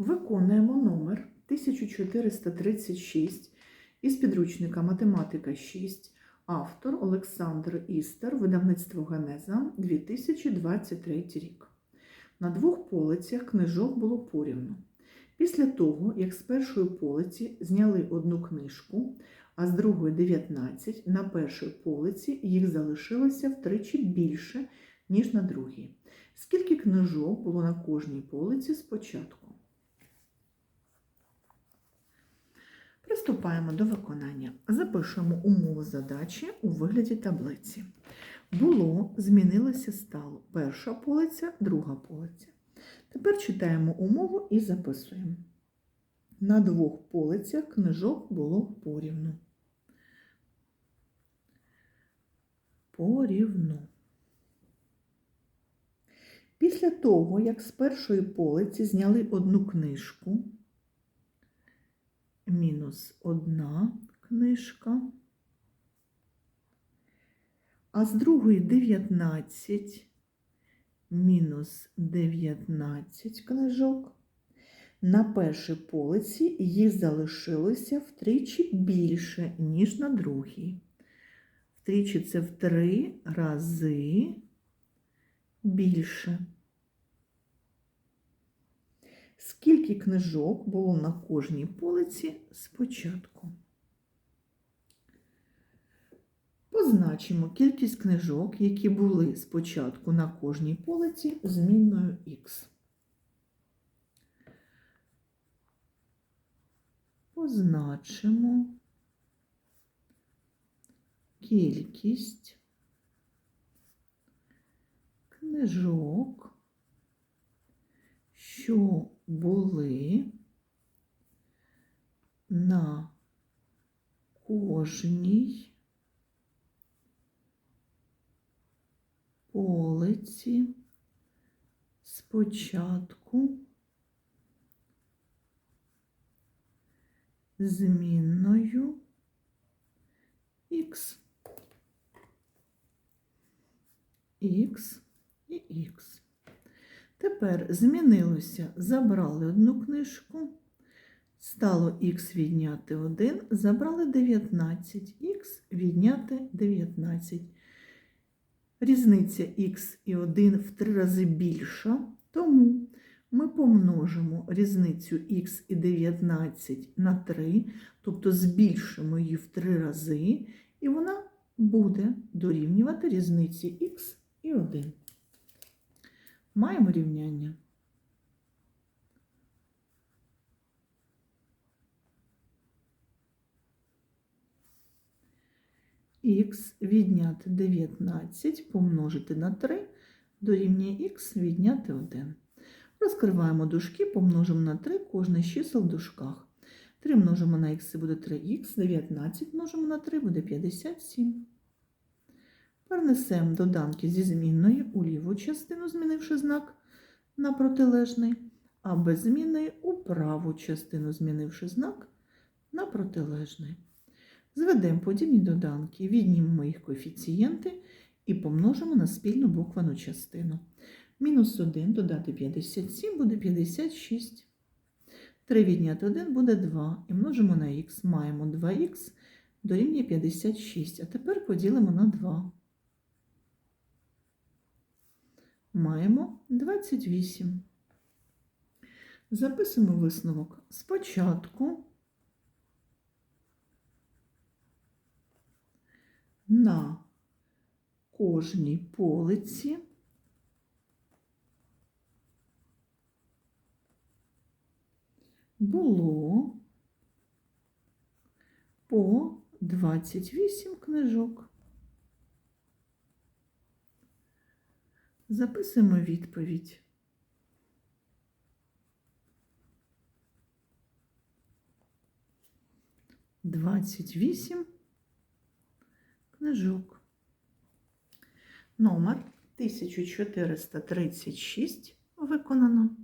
Виконуємо номер 1436 із підручника Математика 6, автор Олександр Істер, видавництво Генеза 2023 рік. На двох полицях книжок було порівну. Після того, як з першої полиці зняли одну книжку, а з другої 19, на першій полиці їх залишилося втричі більше, ніж на другій. Скільки книжок було на кожній полиці спочатку? Приступаємо до виконання. Запишемо умову задачі у вигляді таблиці. Було, змінилося, стало. Перша полиця, друга полиця. Тепер читаємо умову і записуємо. На двох полицях книжок було порівну. Порівну. Після того, як з першої полиці зняли одну книжку, мінус одна книжка, а з другої 19 мінус 19 книжок. На першій полиці їх залишилося втричі більше, ніж на другій. Втричі це в три рази більше. Скільки книжок було на кожній полиці спочатку? Позначимо кількість книжок, які були спочатку на кожній полиці змінною х. Позначимо кількість книжок, що були на кожній полиці спочатку змінною х. Х і х. Тепер змінилося, забрали одну книжку, стало х відняти 1, забрали 19, х відняти 19. Різниця х і 1 в 3 рази більша, тому ми помножимо різницю х і 19 на 3, тобто збільшимо її в 3 рази, і вона буде дорівнювати різниці х і 1. Маємо рівняння. Х відняти 19 помножити на 3 дорівнює х відняти 1. Розкриваємо дужки, помножимо на 3 кожне з чисел в дужках. 3 множимо на х буде 3х, 19 множимо на 3 буде 57. Перенесемо доданки зі змінної у ліву частину, змінивши знак на протилежний, а без змінної у праву частину, змінивши знак на протилежний. Зведемо подібні доданки, віднімемо їх коефіцієнти і помножимо на спільну буквану частину. Мінус 1 додати 57 буде 56. 3 відняти 1 буде 2. І множимо на х. Маємо 2х дорівнює 56. А тепер поділимо на 2. Маємо 28. Записуємо висновок. Спочатку на кожній полиці було по 28 книжок. Записуємо відповідь. Двадцять вісім книжок. Номер 1436 виконано.